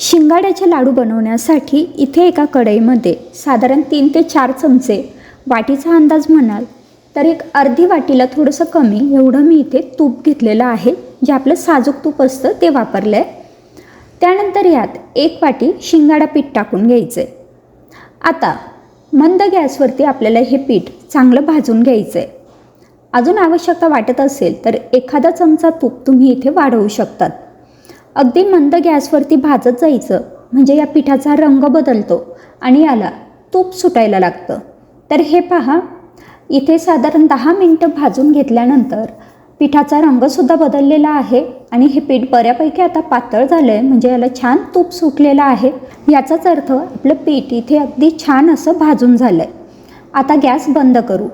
शिंगाड्याचे लाडू बनवण्यासाठी इथे एका कढईमध्ये साधारण तीन ते चार चमचे वाटीचा अंदाज म्हणाल तर एक अर्धी वाटीला थोडंसं कमी एवढं मी इथे तूप घेतलेलं आहे जे आपलं साजूक तूप असतं ते वापरलं आहे त्यानंतर यात एक वाटी शिंगाडा पीठ टाकून घ्यायचं आहे आता मंद गॅसवरती आपल्याला हे पीठ चांगलं भाजून घ्यायचं आहे अजून आवश्यकता वाटत असेल तर एखादा चमचा तूप तुम्ही इथे वाढवू शकतात. अगदी मंद गॅसवरती भाजत जायचं. म्हणजे या पिठाचा रंग बदलतो आणि याला तूप सुटायला लागतं. तर हे पहा. इथे साधारण दहा मिनटं भाजून घेतल्यानंतर पिठाचा रंगसुद्धा बदललेला आहे आणि हे पीठ बऱ्यापैकी आता पातळ झालं आहे म्हणजे याला छान तूप सुटलेलं आहे. याचाच अर्थ आपलं पीठ इथे अगदी छान असं भाजून झालं आहे आता गॅस बंद करू.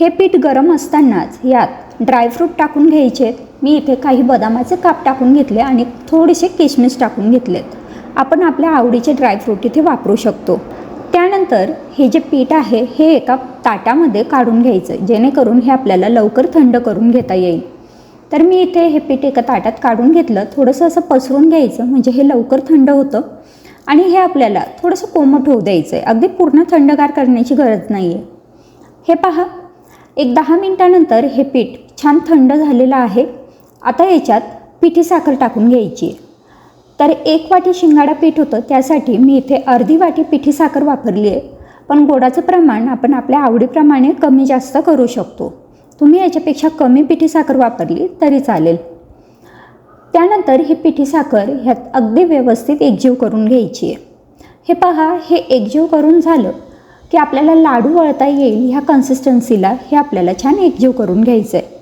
हे पीठ गरम असतानाच यात ड्रायफ्रूट टाकून घ्यायचे मी इथे काही बदामाचे काप टाकून घेतले आणि थोडेसे किशमिश टाकून घेतलेत. आपण आपल्या आवडीचे ड्रायफ्रूट इथे वापरू शकतो. त्यानंतर हे जे पीठ आहे हे एका ताटामध्ये काढून घ्यायचं जेणेकरून हे आपल्याला लवकर थंड करून घेता येईल. तर मी इथे हे पीठ एका ताटात काढून घेतलं. थोडंसं असं पसरून घ्यायचं म्हणजे हे लवकर थंड होतं. आणि हे आपल्याला थोडंसं कोमट होऊ द्यायचं आहे अगदी पूर्ण थंडगार करण्याची गरज नाही आहे हे पहा. एक दहा मिनटानंतर हे पीठ छान थंड झालेलं आहे. आता याच्यात पिठी साखर टाकून घ्यायची. आहे तर एक वाटी शिंगाडा पीठ होतं त्यासाठी मी इथे अर्धी वाटी पिठी साखर वापरली आहे. पण गोडाचं प्रमाण आपण आपल्या आवडीप्रमाणे कमी जास्त करू शकतो. तुम्ही याच्यापेक्षा कमी पिठी साखर वापरली तरी चालेल. त्यानंतर ही पिठी साखर ह्यात अगदी व्यवस्थित एकजीव करून घ्यायची आहे. हे पहा हे एकजीव करून झालं की आपल्याला लाडू वळता येईल ह्या कन्सिस्टन्सीला हे आपल्याला छान एकजीव करून घ्यायचं आहे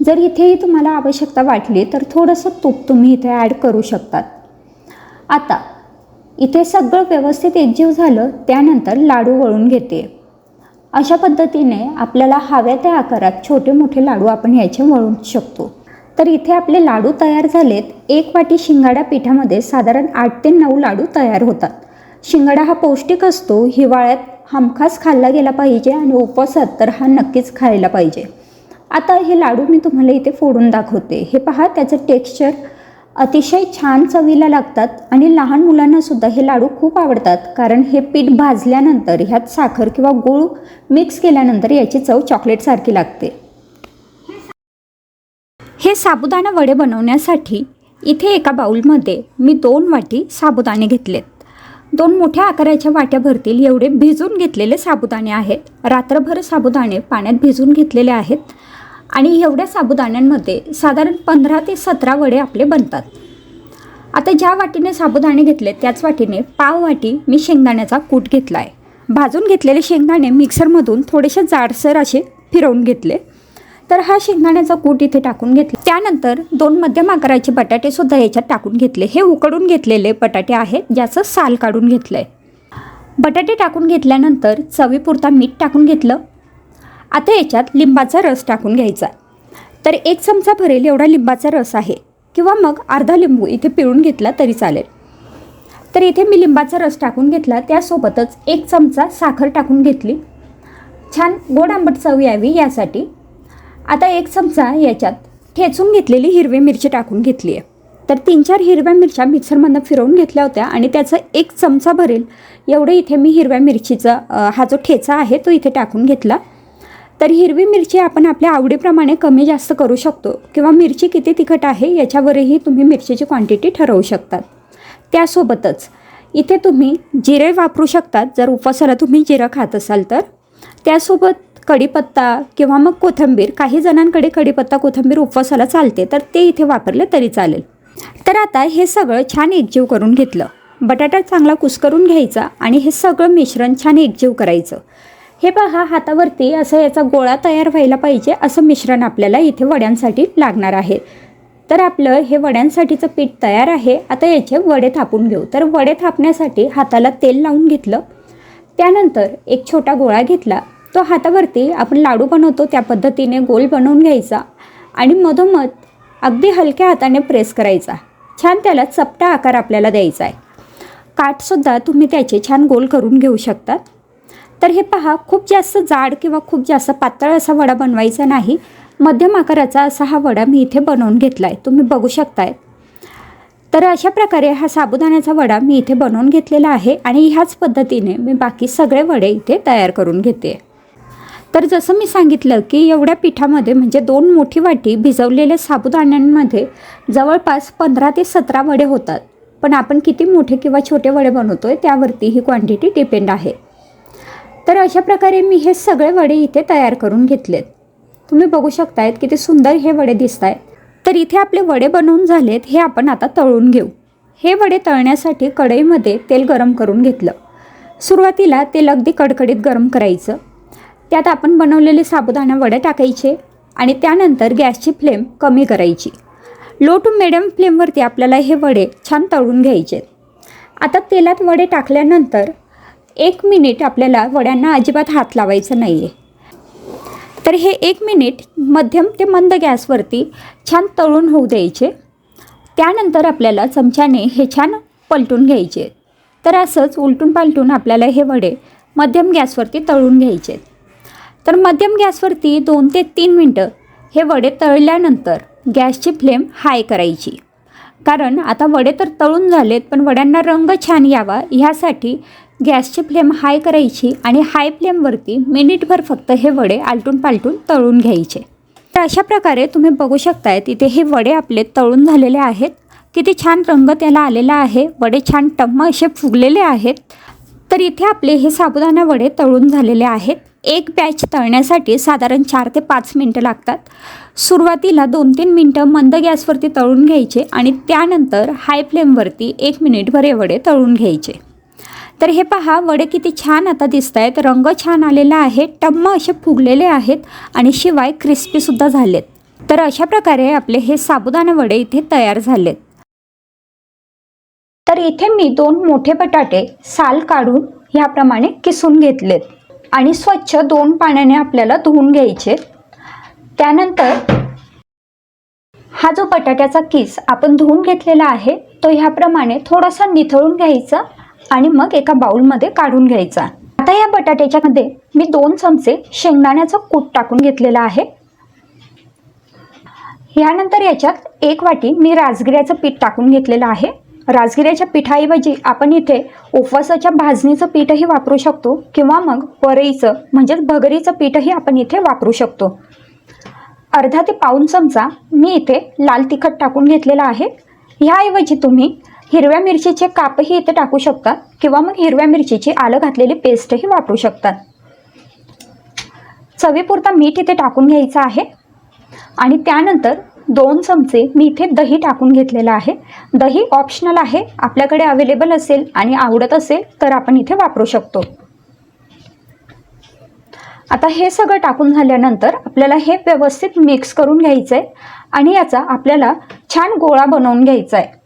जर इथेही तुम्हाला आवश्यकता वाटली तर थोडंसं तूप तुम्ही इथे ॲड करू शकतात. आता इथे सगळं व्यवस्थित एकजीव झालं त्यानंतर लाडू वळून घेते. अशा पद्धतीने आपल्याला हव्या त्या आकारात छोटे मोठे लाडू आपण याचे वळू शकतो. तर इथे आपले लाडू तयार झालेत. एक वाटी शिंगाडा पिठामध्ये साधारण आठ ते नऊ लाडू तयार होतात. शिंगाडा हा पौष्टिक असतो हिवाळ्यात हमखास खाल्ला गेला पाहिजे आणि उपवासात तर हा नक्कीच खायला पाहिजे. आता हे लाडू मी तुम्हाला इथे फोडून दाखवते. हे पहा त्याचं टेक्स्चर अतिशय छान चवीला लागतात आणि लहान मुलांनासुद्धा हे लाडू खूप आवडतात. कारण हे पीठ भाजल्यानंतर ह्यात साखर किंवा गूळ मिक्स केल्यानंतर याची चव चॉकलेटसारखी लागते. हे साबुदाणा वडे बनवण्यासाठी इथे एका बाऊलमध्ये मी दोन वाटी साबुदाणे घेतलेत. दोन मोठ्या आकाराच्या वाट्या भरतील एवढे भिजून घेतलेले साबुदाणे आहेत. रात्रभर साबुदाणे पाण्यात भिजून घेतलेले आहेत. आणि एवढ्या साबुदाण्यांमध्ये साधारण पंधरा ते सतरा वडे आपले बनतात. आता ज्या वाटीने साबुदाणे घेतले त्याच वाटीने पाव वाटी मी शेंगदाण्याचा कूट घेतला आहे भाजून घेतलेले शेंगदाणे मिक्सरमधून थोडेसे जाडसर असे फिरवून घेतले. तर हा शेंगदाण्याचा कूट इथे टाकून घेतला. त्यानंतर दोन मध्यम आकाराचे बटाटेसुद्धा याच्यात टाकून घेतले. हे उकडून घेतलेले बटाटे आहेत ज्याचं साल काढून घेतलं आहे बटाटे टाकून घेतल्यानंतर चवीपुरता मीठ टाकून घेतलं. आता याच्यात लिंबाचा रस टाकून घ्यायचा तर एक चमचा भरेल एवढा लिंबाचा रस आहे. किंवा मग अर्धा लिंबू इथे पिळून घेतला तरी चालेल. तर इथे मी लिंबाचा रस टाकून घेतला. त्यासोबतच एक चमचा साखर टाकून घेतली. छान गोड आंबट चव यावी यासाठी. आता एक चमचा याच्यात ठेचून घेतलेली हिरवी मिरची टाकून घेतली आहे. तर तीन चार हिरव्या मिरच्या मिक्सरमधनं फिरवून घेतल्या होत्या आणि त्याचा एक चमचा भरेल. एवढं इथे मी हिरव्या मिरचीचा हा जो ठेचा आहे तो इथे टाकून घेतला. तर हिरवी मिरची आपण आपल्या आवडीप्रमाणे कमी जास्त करू शकतो किंवा मिरची किती तिखट आहे याच्यावरही तुम्ही मिरचीची क्वांटिटी ठरवू शकतात. त्यासोबतच इथे तुम्ही जिरे वापरू शकतात. जर उपवासाला तुम्ही जिरं खात असाल तर. त्यासोबत कढीपत्ता किंवा मग कोथिंबीर काही जणांकडे कढीपत्ता कोथिंबीर उपवासाला चालते तर ते इथे वापरले तरी चालेल. तर आता हे सगळं छान एकजीव करून घेतलं. बटाटा चांगला कुस्करून घ्यायचा आणि हे सगळं मिश्रण छान एकजीव करायचं. हे पहा हातावरती असं याचा गोळा तयार व्हायला पाहिजे असं मिश्रण आपल्याला इथे वड्यांसाठी लागणार आहे. तर आपलं हे वड्यांसाठीचं पीठ तयार आहे. आता याचे वडे थापून घेऊ. तर वडे थापण्यासाठी हाताला तेल लावून घेतलं. त्यानंतर एक छोटा गोळा घेतला. तो हातावरती आपण लाडू बनवतो त्या पद्धतीने गोल बनवून घ्यायचा आणि मधोमध अगदी हलक्या हाताने प्रेस करायचा. छान त्याला चपटा आकार आपल्याला द्यायचा आहे. काठसुद्धा तुम्ही त्याचे छान गोल करून घेऊ शकतात तर हे पहा खूप जास्त जाड किंवा खूप जास्त पातळ असा वडा बनवायचा नाही. मध्यम आकाराचा असा हा वडा मी इथे बनवून घेतला आहे तुम्ही बघू शकताय. तर अशा प्रकारे हा साबुदाण्याचा वडा मी इथे बनवून घेतलेला आहे आणि ह्याच पद्धतीने मी बाकी सगळे वडे इथे तयार करून घेते. तर जसं मी सांगितलं की एवढ्या पिठामध्ये म्हणजे दोन मोठी वाटी भिजवलेल्या साबुदाण्यांमध्ये जवळपास पंधरा ते सतरा वडे होतात. पण आपण किती मोठे किंवा छोटे वडे बनवतो आहे त्यावरती ही क्वांटिटी डिपेंड आहे. तर अशा प्रकारे मी हे सगळे वडे इथे तयार करून घेतलेत. तुम्ही बघू शकतायत किती सुंदर हे वडे दिसत आहेत तर इथे आपले वडे बनवून झालेत हे आपण आता तळून घेऊ. हे वडे तळण्यासाठी कढईमध्ये तेल गरम करून घेतलं. सुरुवातीला तेल अगदी कडकडीत गरम करायचं. त्यात आपण बनवलेले साबुदाणा वडे टाकायचे आणि त्यानंतर गॅसची फ्लेम कमी करायची. लो टू मिडियम फ्लेमवरती आपल्याला हे वडे छान तळून घ्यायचे. आता तेलात वडे टाकल्यानंतर एक मिनिट आपल्याला वड्यांना अजिबात हात लावायचं नाही आहे तर हे एक मिनिट मध्यम ते मंद गॅसवरती छान तळून होऊ द्यायचे. त्यानंतर आपल्याला चमच्याने हे छान पलटून घ्यायचे. तर असंच उलटून पालटून आपल्याला हे वडे मध्यम गॅसवरती तळून घ्यायचे. तर मध्यम गॅसवरती दोन ते तीन मिनटं हे वडे तळल्यानंतर गॅसची फ्लेम हाय करायची. कारण आता वडे तर तळून झालेत पण वड्यांना रंग छान यावा ह्यासाठी गॅसची फ्लेम हाय करायची आणि हाय फ्लेमवरती मिनिटभर फक्त हे वडे आलटून पालटून तळून घ्यायचे. तर अशा प्रकारे तुम्ही बघू शकताय तिथे हे वडे आपले तळून झालेले आहेत. किती छान रंग त्याला आलेला आहे. वडे छान टम्म असे फुगलेले आहेत. तर इथे आपले हे साबुदाणा वडे तळून झालेले आहेत. एक बॅच तळण्यासाठी साधारण चार ते पाच मिनटं लागतात. सुरुवातीला दोन तीन मिनटं मंद गॅसवरती तळून घ्यायचे आणि त्यानंतर हाय फ्लेमवरती एक मिनिटभर हे वडे तळून घ्यायचे. तर हे पहा वडे किती छान आता दिसत आहेत रंग छान आलेला आहे. टम्म असे फुगलेले आहेत आणि शिवाय क्रिस्पीसुद्धा झालेत. तर अशा प्रकारे आपले हे साबुदाणा वडे इथे तयार झालेत. तर इथे मी दोन मोठे बटाटे साल काढून ह्याप्रमाणे किसून घेतलेत आणि स्वच्छ दोन पाण्याने आपल्याला धुवून घ्यायचे. त्यानंतर हा जो बटाट्याचा किस आपण धुवून घेतलेला आहे तो ह्याप्रमाणे थोडासा निथळून घ्यायचा आणि मग एका बाउलमध्ये काढून घ्यायचा. आता या बटाट्याच्यामध्ये मी दोन चमचे शेंगदाण्याचं कूट टाकून घेतलेलं आहे. ह्यानंतर याच्यात एक वाटी मी राजगिऱ्याचं पीठ टाकून घेतलेलं आहे. राजगिऱ्याच्या पिठाऐवजी आपण इथे उपवासाच्या भाजणीचं पीठही वापरू शकतो किंवा मग वरईचं म्हणजेच भगरीचं पीठही आपण इथे वापरू शकतो. अर्धा ते पाऊन चमचा मी इथे लाल तिखट टाकून घेतलेला आहे. ह्याऐवजी तुम्ही हिरव्या मिरचीचे कापही इथे टाकू शकता किंवा मग हिरव्या मिरचीची आलं घातलेली पेस्टही वापरू शकतात चवीपुरता मीठ इथे टाकून घ्यायचं आहे. आणि त्यानंतर दोन चमचे मी इथे दही टाकून घेतलेलं आहे. दही ऑप्शनल आहे आपल्याकडे अवेलेबल असेल आणि आवडत असेल तर आपण इथे वापरू शकतो. आता हे सगळं टाकून झाल्यानंतर आपल्याला हे व्यवस्थित मिक्स करून घ्यायचं आहे आणि याचा आपल्याला छान गोळा बनवून घ्यायचा आहे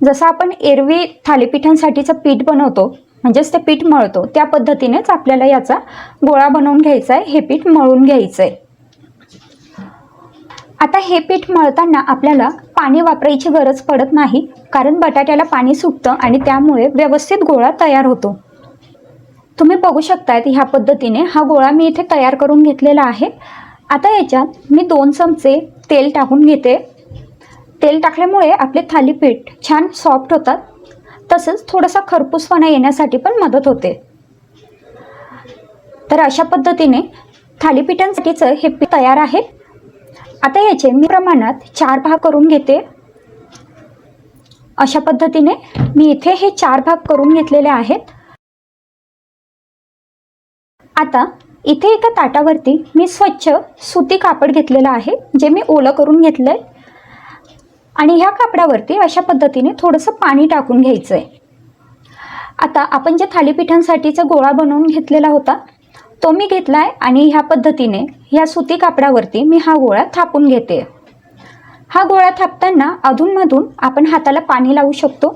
जसं आपण एरवी थालीपीठांसाठीचं पीठ बनवतो म्हणजेच ते पीठ मळतो त्या पद्धतीनेच आपल्याला याचा गोळा बनवून घ्यायचा आहे हे पीठ मळून घ्यायचं आहे आता हे पीठ मळताना आपल्याला पाणी वापरायची गरज पडत नाही कारण बटाट्याला पाणी सुटतं आणि त्यामुळे व्यवस्थित गोळा तयार होतो. तुम्ही बघू शकतायत ह्या पद्धतीने हा गोळा मी इथे तयार करून घेतलेला आहे. आता याच्यात मी दोन चमचे तेल टाकून घेते. तेल टाकल्यामुळे आपले थालीपीठ छान सॉफ्ट होतात. तसंच थोडासा खरपूसपणा येण्यासाठी पण मदत होते. तर अशा पद्धतीने थालीपीठांसाठीचं हे पीठ तयार आहे. आता याचे मी प्रमाणात चार भाग करून घेते. अशा पद्धतीने मी इथे हे चार भाग करून घेतलेले आहेत. आता इथे एका ताटावरती मी स्वच्छ सुती कापड घेतलेलं आहे जे मी ओलं करून घेतलं आहे आणि ह्या कापडावरती अशा पद्धतीने थोडंसं पाणी टाकून घ्यायचं आहे आता आपण ज्या थालीपीठांसाठीचा गोळा बनवून घेतलेला होता तो मी घेतला आहे आणि ह्या पद्धतीने ह्या सुती कापडावरती मी हा गोळा थापून घेते. हा गोळा थापताना अधूनमधून आपण हाताला पाणी लावू शकतो.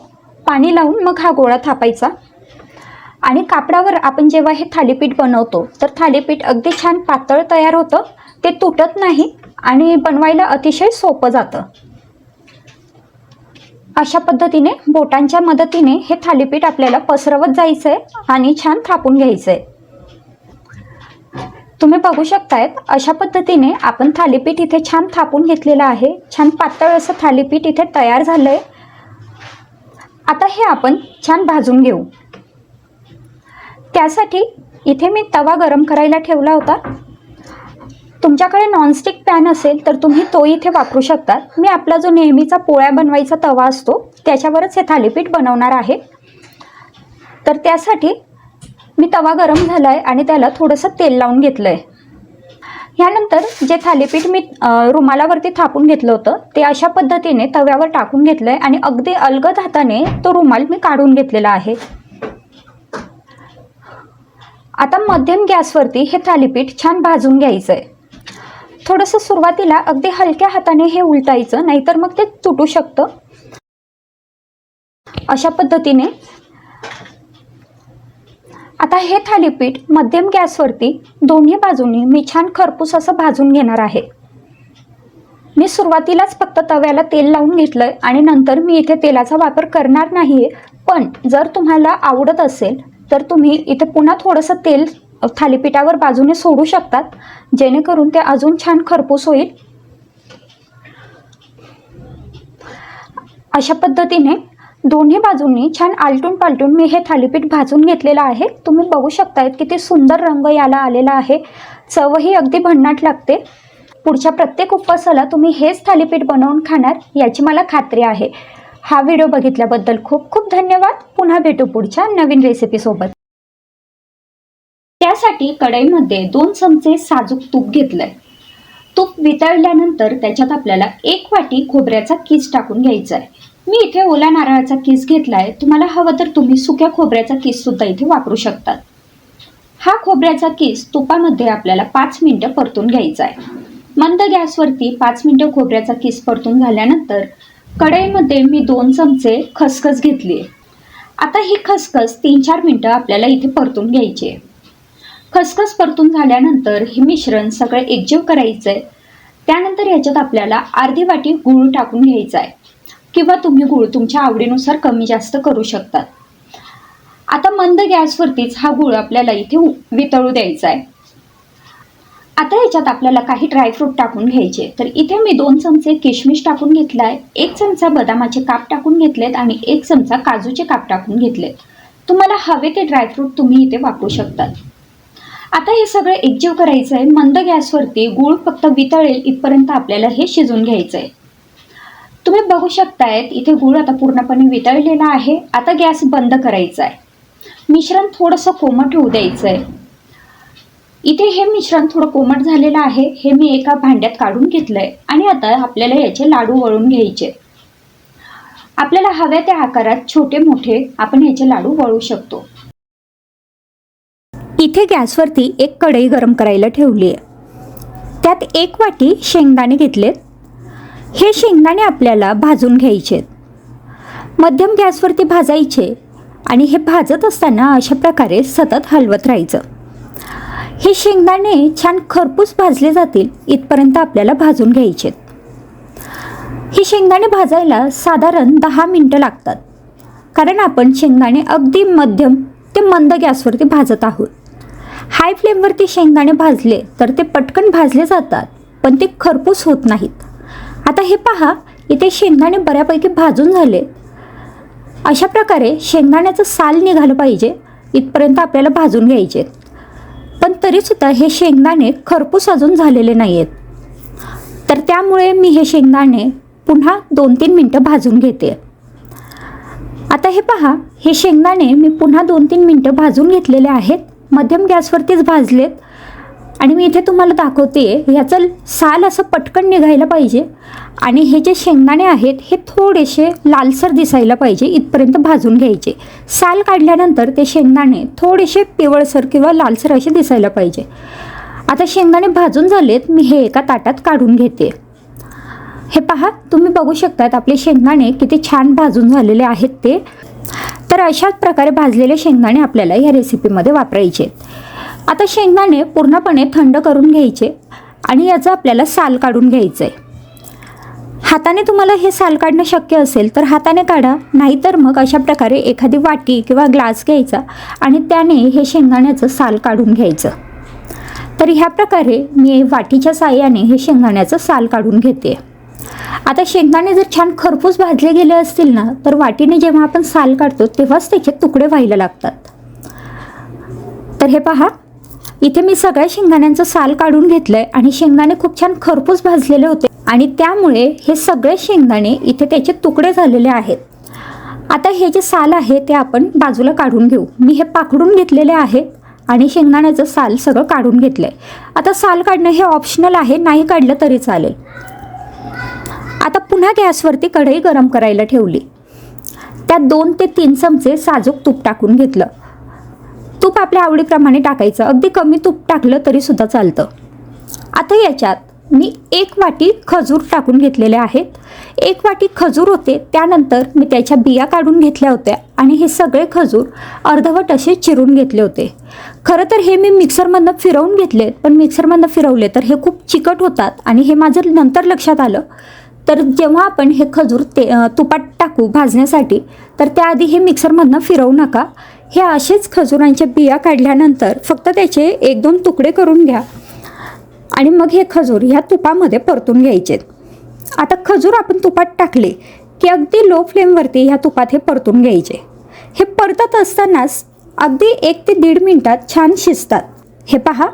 पाणी लावून मग हा गोळा थापायचा. आणि कापडावर आपण जेव्हा हे थालीपीठ बनवतो तर थालीपीठ अगदी छान पातळ तयार होतं ते तुटत नाही आणि बनवायला अतिशय सोपं जातं. अशा पद्धतीने बोटांच्या मदतीने हे थालीपीठ आपल्याला पसरवत जायचं आहे आणि छान थापून घ्यायचं आहे तुम्ही बघू शकतायत अशा पद्धतीने आपण थालीपीठ इथे छान थापून घेतलेलं आहे. छान पातळ असं थालीपीठ इथे तयार झालं आहे आता हे आपण छान भाजून घेऊ. त्यासाठी इथे मी तवा गरम करायला ठेवला होता. तुमच्याकडे नॉनस्टिक पॅन असेल तर तुम्ही तो इथे वापरू शकता मी आपला जो नेहमीचा पोळ्या बनवायचा तवा असतो त्याच्यावरच हे थालीपीठ बनवणार आहे. तर त्यासाठी मी तवा गरम झाला आहे आणि त्याला थोडंसं तेल लावून घेतलं आहे ह्यानंतर जे थालीपीठ मी रुमालावरती थापून घेतलं होतं ते अशा पद्धतीने तव्यावर टाकून घेतलं आहे आणि अगदी अलगद हाताने तो रुमाल मी काढून घेतलेला आहे. आता मध्यम गॅसवरती हे थालीपीठ छान भाजून घ्यायचं आहे थोडंसं सुरुवातीला अगदी हलक्या हाताने हे उलटायचं नाहीतर मग ते तुटू शकतं. अशा पद्धतीने आता हे थालीपीठ मध्यम गॅसवरती दोन्ही बाजूनी मी छान खरपूस असं भाजून घेणार आहे. मी सुरुवातीलाच फक्त तव्याला तेल लावून घेतलंय आणि नंतर मी इथे तेलाचा वापर करणार नाही पण जर तुम्हाला आवडत असेल तर तुम्ही इथे पुन्हा थोडंसं तेल थालीपीठावर बाजूने सोडू शकतात. जेणेकरून ते अजून छान खरपूस होईल. अशा पद्धतीने दोन्ही बाजूंनी छान आलटून पालटून मी हे थालीपीठ भाजून घेतलेलं आहे. तुम्ही बघू शकतायत किती सुंदर रंग याला आलेला आहे. चवही अगदी भन्नाट लागते. पुढच्या प्रत्येक उपवासाला तुम्ही हेच थालीपीठ बनवून खाणार याची मला खात्री आहे. हा व्हिडिओ बघितल्याबद्दल खूप खूप धन्यवाद. पुन्हा भेटू पुढच्या नवीन रेसिपीसोबत त्यासाठी कढईमध्ये दोन चमचे साजूक तूप घेतलंय. तूप वितळल्यानंतर त्याच्यात आपल्याला एक वाटी खोबऱ्याचा किस टाकून घ्यायचा आहे मी इथे ओला नारळाचा किस घेतलाय. तुम्हाला हवं तर तुम्ही सुक्या खोबऱ्याचा किस सुद्धा इथे वापरू शकतात हा खोबऱ्याचा किस तुपामध्ये आपल्याला पाच मिनटं परतून घ्यायचा आहे मंद गॅसवरती पाच मिनटं खोबऱ्याचा किस परतून झाल्यानंतर कढईमध्ये मी दोन चमचे खसखस घेतली आहे आता ही खसखस तीन चार मिनटं आपल्याला इथे परतून घ्यायची आहे खसखस परतून झाल्यानंतर हे मिश्रण सगळं एकजीव करायचं आहे त्यानंतर याच्यात आपल्याला अर्धी वाटी गूळ टाकून घ्यायचा आहे किंवा तुम्ही गूळ तुमच्या आवडीनुसार कमी जास्त करू शकतात. आता मंद गॅसवरतीच हा गूळ आपल्याला इथे वितळू द्यायचा आहे आता याच्यात आपल्याला काही ड्रायफ्रूट टाकून घ्यायचे. तर इथे मी दोन चमचे किशमिश टाकून घेतला आहे एक चमचा बदामाचे काप टाकून घेतलेत आणि एक चमचा काजूचे काप टाकून घेतलेत. तुम्हाला हवे ते ड्रायफ्रूट तुम्ही इथे वापरू शकतात. आता हे सगळं एकजीव करायचं आहे मंद गॅसवरती गूळ फक्त वितळेल इथपर्यंत आपल्याला हे शिजून घ्यायचं आहे तुम्ही बघू शकतायत इथे गूळ आता पूर्णपणे वितळलेला आहे आता गॅस बंद करायचा आहे मिश्रण थोडंसं कोमट होऊ द्यायचं आहे इथे हे मिश्रण थोडं कोमट झालेलं आहे हे मी एका भांड्यात काढून घेतलं आहे आणि आता आपल्याला याचे लाडू वळून घ्यायचे. आपल्याला हव्या त्या आकारात छोटे मोठे आपण याचे लाडू वळू शकतो. इथे गॅसवरती एक कढई गरम करायला ठेवली आहे. त्यात एक वाटी शेंगदाणे घेतलेत हे शेंगदाणे आपल्याला भाजून घ्यायचे. आहेत मध्यम गॅसवरती भाजायचे आणि हे भाजत असताना अशा प्रकारे सतत हलवत राहायचं. हे शेंगदाणे छान खरपूस भाजले जातील इथपर्यंत आपल्याला भाजून घ्यायचे. आहेत हे शेंगदाणे भाजायला साधारण दहा मिनटं लागतात. कारण आपण शेंगदाणे अगदी मध्यम ते मंद गॅसवरती भाजत आहोत. हाय फ्लेमवरती शेंगदाणे भाजले तर ते पटकन भाजले जातात पण ते खरपूस होत नाहीत. आता हे पहा इथे शेंगदाणे बऱ्यापैकी भाजून झाले. अशा प्रकारे शेंगदाण्याचं साल निघालं पाहिजे इथपर्यंत आपल्याला भाजून घ्यायचे. पण तरीसुद्धा हे शेंगदाणे खरपूस अजून झालेले नाही आहेत तर त्यामुळे मी हे शेंगदाणे पुन्हा दोन तीन मिनटं भाजून घेते. आता हे पहा हे शेंगदाणे मी पुन्हा दोन तीन मिनटं भाजून घेतलेले आहेत. मध्यम गॅसवरतीच भाजलेत. आणि मी इथे तुम्हाला दाखवते ह्याचं साल असं पटकन निघायला पाहिजे. आणि हे जे शेंगदाणे आहेत हे थोडेसे लालसर दिसायला पाहिजे इथपर्यंत भाजून घ्यायचे. साल काढल्यानंतर ते शेंगदाणे थोडेसे पिवळसर किंवा लालसर असे दिसायला पाहिजे. आता शेंगदाणे भाजून झालेत मी हे एका ताटात काढून घेते. हे पहा तुम्ही बघू शकतात आपले शेंगदाणे किती छान भाजून झालेले आहेत ते. तर अशाच प्रकारे भाजलेले शेंगदाणे आपल्याला या रेसिपीमध्ये वापरायचे. आहेत आता शेंगदाणे पूर्णपणे थंड करून घ्यायचे आणि याचं आपल्याला साल काढून घ्यायचं आहे हाताने तुम्हाला हे साल काढणं शक्य असेल तर हाताने काढा नाहीतर मग अशा प्रकारे एखादी वाटी किंवा ग्लास घ्यायचा आणि त्याने हे शेंगदाण्याचं साल काढून घ्यायचं. तर ह्या प्रकारे मी वाटीच्या साह्याने हे शेंगदाण्याचं साल काढून घेते. आता शेंगदाणे जर छान खरपूस भाजले गेले असतील ना तर वाटीने जेव्हा आपण साल काढतो तेव्हाच त्याचे तुकडे व्हायला लागतात. तर हे पहा इथे मी सगळ्या शेंगदाण्यांचं साल काढून घेतलंय आणि शेंगदाणे खूप छान खरपूस भाजलेले होते. आणि त्यामुळे हे सगळे शेंगदाणे इथे त्याचे तुकडे झालेले आहेत. आता हे जे साल आहे ते आपण बाजूला काढून घेऊ. मी हे पाकडून घेतलेले आहे आणि शेंगदाण्याचं साल सगळं काढून घेतलं आहे आता साल काढणं हे ऑप्शनल आहे नाही काढलं तरी चालेल. आता पुन्हा गॅसवरती कढई गरम करायला ठेवली. त्यात दोन ते तीन चमचे साजूक तूप टाकून घेतलं. तूप आपल्या आवडीप्रमाणे टाकायचं. अगदी कमी तूप टाकलं तरी सुद्धा चालतं. आता याच्यात मी एक वाटी खजूर टाकून घेतलेले आहेत. एक वाटी खजूर होते त्यानंतर मी त्याच्या बिया काढून घेतल्या होत्या आणि हे सगळे खजूर अर्धवट असे चिरून घेतले होते. खरं तर हे मी मिक्सरमधनं फिरवून घेतले पण मिक्सरमधनं फिरवले तर हे खूप चिकट होतात आणि हे माझं नंतर लक्षात आलं. तर जेव्हा आपण हे खजूर ते तुपात टाकू भाजण्यासाठी तर त्याआधी हे मिक्सरमधनं फिरवू नका. हे असेच खजुरांच्या बिया काढल्यानंतर फक्त त्याचे एक दोन तुकडे करून घ्या. आणि मग हे खजूर ह्या तुपामध्ये परतून घ्यायचे. आता खजूर आपण तुपात टाकले की अगदी लो फ्लेमवरती ह्या तुपात हे परतून घ्यायचे. हे परतत असतानाच अगदी एक ते दीड मिनटात छान शिजतात. हे पहा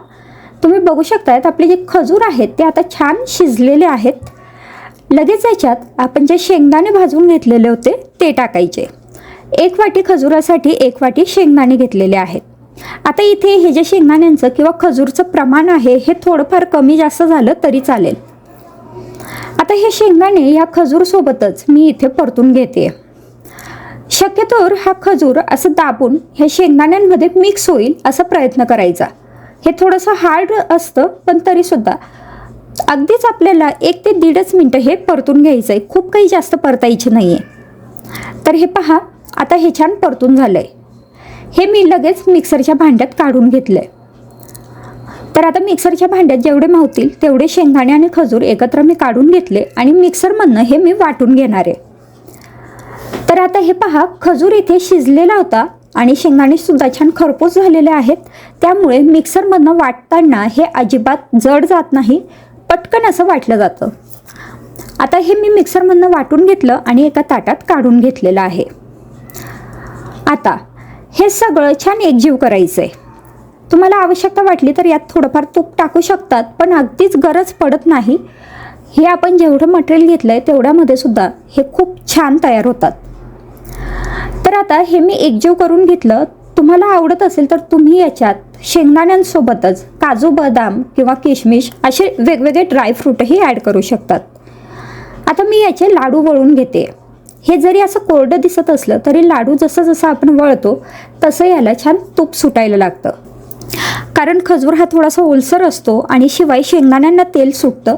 तुम्ही बघू शकतायत आपले जे खजूर आहेत ते आता छान शिजलेले आहेत. लगेच याच्यात आपण जे शेंगदाणे भाजून घेतलेले होते ते टाकायचे. एक वाटी खजुरासाठी एक वाटी शेंगदाणे घेतलेले आहेत. आता इथे हे जे शेंगदाण्यांचं किंवा खजूरचं प्रमाण आहे हे थोडंफार कमी जास्त झालं तरी चालेल. आता हे शेंगदाणे या खजूरसोबतच मी इथे परतून घेते. शक्यतोवर हा खजूर असं दाबून ह्या शेंगदाण्यांमध्ये मिक्स होईल असा प्रयत्न करायचा. हे थोडंसं हार्ड असतं पण तरीसुद्धा अगदीच आपल्याला एक ते दीडच मिनटं हे परतून घ्यायचं आहे खूप काही जास्त परतायचे नाही आहे तर हे पहा आता हे छान परतून झालं आहे हे मी लगेच मिक्सरच्या भांड्यात काढून घेतलं आहे तर आता मिक्सरच्या भांड्यात जेवढे मावतील तेवढे शेंगदाणे आणि खजूर एकत्र मी काढून घेतले आणि मिक्सरमधनं हे मी वाटून घेणार आहे. तर आता हे पहा खजूर इथे शिजलेला होता आणि शेंगदाणे सुद्धा छान खरपूस झालेले आहेत. त्यामुळे मिक्सरमधनं वाटताना हे अजिबात जड जात नाही. पटकन असं वाटलं जातं. आता हे मी मिक्सरमधनं वाटून घेतलं आणि एका ताटात काढून घेतलेलं आहे. आता हे सगळं छान एकजीव करायचं आहे तुम्हाला आवश्यकता वाटली तर यात थोडंफार तूप टाकू शकतात पण अगदीच गरज पडत नाही. हे आपण जेवढं मटेरियल घेतलं आहे तेवढ्यामध्ये सुद्धा हे खूप छान तयार होतात. तर आता हे मी एकजीव करून घेतलं तुम्हाला आवडत असेल तर तुम्ही याच्यात शेंगदाण्यांसोबतच काजू बदाम किंवा किशमिश असे वेगवेगळे ड्रायफ्रूटही ॲड करू शकतात. आता मी याचे लाडू वळून घेते. हे जरी असं कोरडं दिसत असलं तरी लाडू जसं जसं आपण वळतो तसं याला छान तूप सुटायला लागतं. कारण खजूर हा थोडासा ओलसर असतो आणि शिवाय शेंगदाण्यांना तेल सुटतं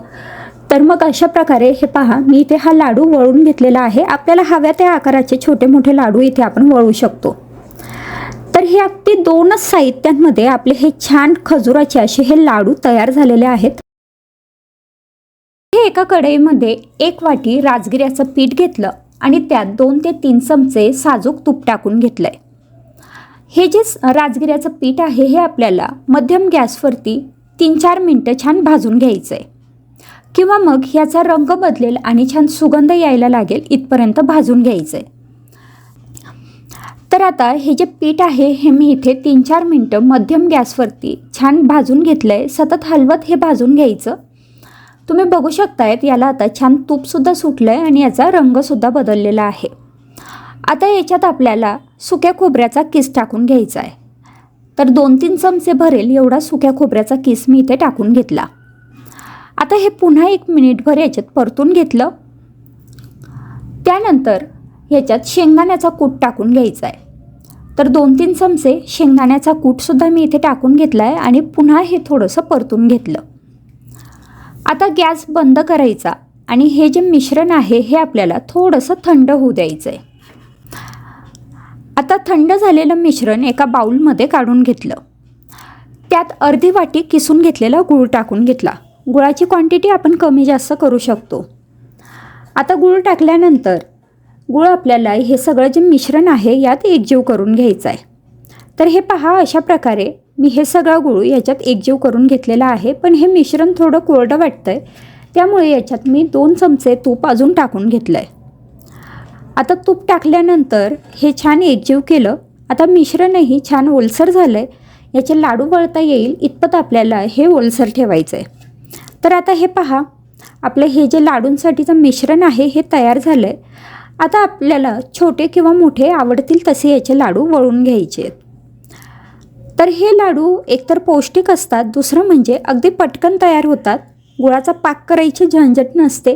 तर मग अशा प्रकारे हे पहा मी इथे हा लाडू वळून घेतलेला आहे. आपल्याला हव्या त्या आकाराचे छोटे मोठे लाडू इथे आपण वळू शकतो. तर हे अगदी दोनच साहित्यांमध्ये आपले हे छान खजुराचे असे हे लाडू तयार झालेले आहेत. हे एका कढईमध्ये एक वाटी राजगिऱ्याचं पीठ घेतलं आणि त्यात दोन ते तीन चमचे साजूक तूप टाकून घेतलंय. हे जे राजगिऱ्याचं पीठ आहे हे आपल्याला मध्यम गॅसवरती तीन चार मिनटं छान भाजून घ्यायचं आहे किंवा मग ह्याचा रंग बदलेल आणि छान सुगंध यायला लागेल इथपर्यंत भाजून घ्यायचं आहे तर आता हे जे पीठ आहे हे मी इथे तीन चार मिनटं मध्यम गॅसवरती छान भाजून घेतलं आहे सतत हलवत हे भाजून घ्यायचं. तुम्ही बघू शकतायत याला आता छान तूपसुद्धा सुटलं आहे आणि याचा रंगसुद्धा बदललेला आहे. आता याच्यात आपल्याला सुक्या खोबऱ्याचा किस टाकून घ्यायचा आहे. तर दोन तीन चमचे भरेल एवढा सुक्या खोबऱ्याचा किस मी इथे टाकून घेतला. आता हे पुन्हा एक मिनिटभर याच्यात परतून घेतलं. त्यानंतर ह्याच्यात शेंगदाण्याचा कूट टाकून घ्यायचा आहे तर दोन तीन चमचे शेंगदाण्याचा कूटसुद्धा मी इथे टाकून घेतला आहे आणि पुन्हा हे थोडंसं परतून घेतलं. आता गॅस बंद करायचा आणि हे जे मिश्रण आहे हे आपल्याला थोडंसं थंड होऊ द्यायचं आहे आता थंड झालेलं मिश्रण एका बाउलमध्ये काढून घेतलं. त्यात अर्धी वाटी किसून घेतलेला गूळ टाकून घेतला. गुळाची क्वांटिटी आपण कमी जास्त करू शकतो. आता गूळ टाकल्यानंतर गूळ आपल्याला हे सगळं जे मिश्रण आहे यात एकजीव करून घ्यायचं आहे तर हे पहा अशा प्रकारे मी हे सगळं गुळ याच्यात एकजीव करून घेतलेलं आहे पण हे मिश्रण थोडं कोरडं वाटतं आहे त्यामुळे याच्यात मी दोन चमचे तूप अजून टाकून घेतलं आहे आता तूप टाकल्यानंतर हे छान एकजीव केलं. आता मिश्रणही छान ओलसर झालं आहे याचे लाडू वळता येईल इतपत आपल्याला हे ओलसर ठेवायचं आहे तर आता हे पहा आपलं हे जे लाडूंसाठीचं मिश्रण आहे हे तयार झालं आहे आता आपल्याला छोटे किंवा मोठे आवडतील तसे याचे लाडू वळून घ्यायचे. आहेत तर हे लाडू एकतर पौष्टिक असतात दुसरं म्हणजे अगदी पटकन तयार होतात. गुळाचा पाक करायची झंझट नसते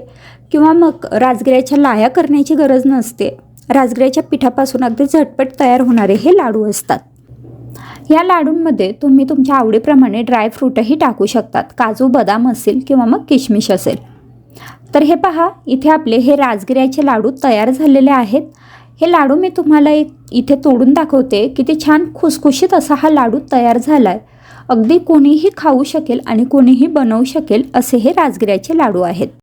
किंवा मग राजगिऱ्याच्या लाया करण्याची गरज नसते. राजगिऱ्याच्या पिठापासून अगदी झटपट तयार होणारे हे लाडू असतात. या लाडूंमध्ये तुम्ही तुमच्या आवडीप्रमाणे ड्रायफ्रूटही टाकू शकतात. काजू बदाम असेल किंवा मग किशमिश असेल. तर हे पहा इथे आपले हे राजगिऱ्याचे लाडू तयार झालेले आहेत. हे लाडू मी तुम्हाला एक इथे तोडून दाखवते. किती छान खुसखुशीत असा हा लाडू तयार झाला आहे अगदी कोणीही खाऊ शकेल आणि कोणीही बनवू शकेल असे हे राजगिऱ्याचे लाडू आहेत.